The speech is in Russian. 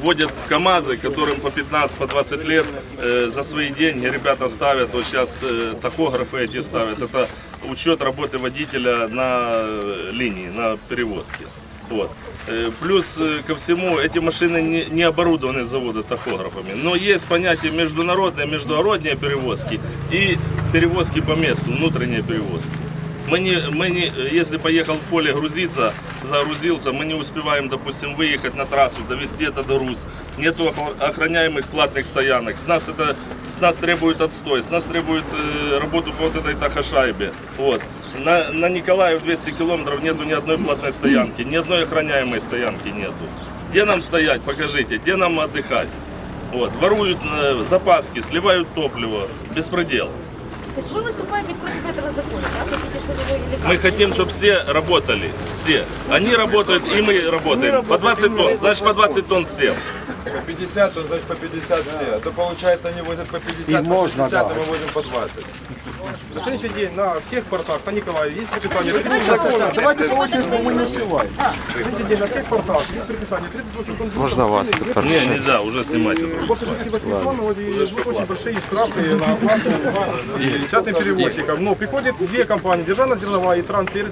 вводят в КАМАЗы, которым по 15, по 20 лет э, за свои деньги ребята ставят, вот сейчас э, тахографы эти ставят, это учет работы водителя на э, линии, на перевозке. Вот. Э, Плюс э, ко всему, эти машины не, оборудованы с завода тахографами. Но есть понятие международные, междугородние перевозки и перевозки по месту, внутренние перевозки. Мы не, мы не, если поехал в поле грузиться, загрузился, мы не успеваем, допустим, выехать на трассу, довести это до РУС. Нету охраняемых платных стоянок. С нас это, с нас требует отстой, с нас требует э, работу по вот этой тахошайбе. Вот. На, на Николаев 200 километров нету ни одной платной стоянки, ни одной охраняемой стоянки нету. Где нам стоять, покажите, где нам отдыхать? Вот. Воруют э, запаски, сливают топливо. Беспредел. То есть вы выступаете против этого закона, Мы хотим, чтобы все работали. Все. Они работают, и мы работаем. По 20 тонн. Значит, по 20 тонн всем. По 50, то значит по 50 все. А то получается они возят по 50, по можно, 60, да. а мы возим по 20. На сегодняшний день на всех портах по Николаеву есть предписание 30 законов. Давайте по очереди, мы не успеваем. На сегодняшний день на всех портах есть предписание 38 тонн. Можно вас Не, нельзя уже снимать. После 38 тонн вот, и будут очень большие штрафы на оплату и частным перевозчикам. Но приходят две компании, Державная зерновая и Транссервис,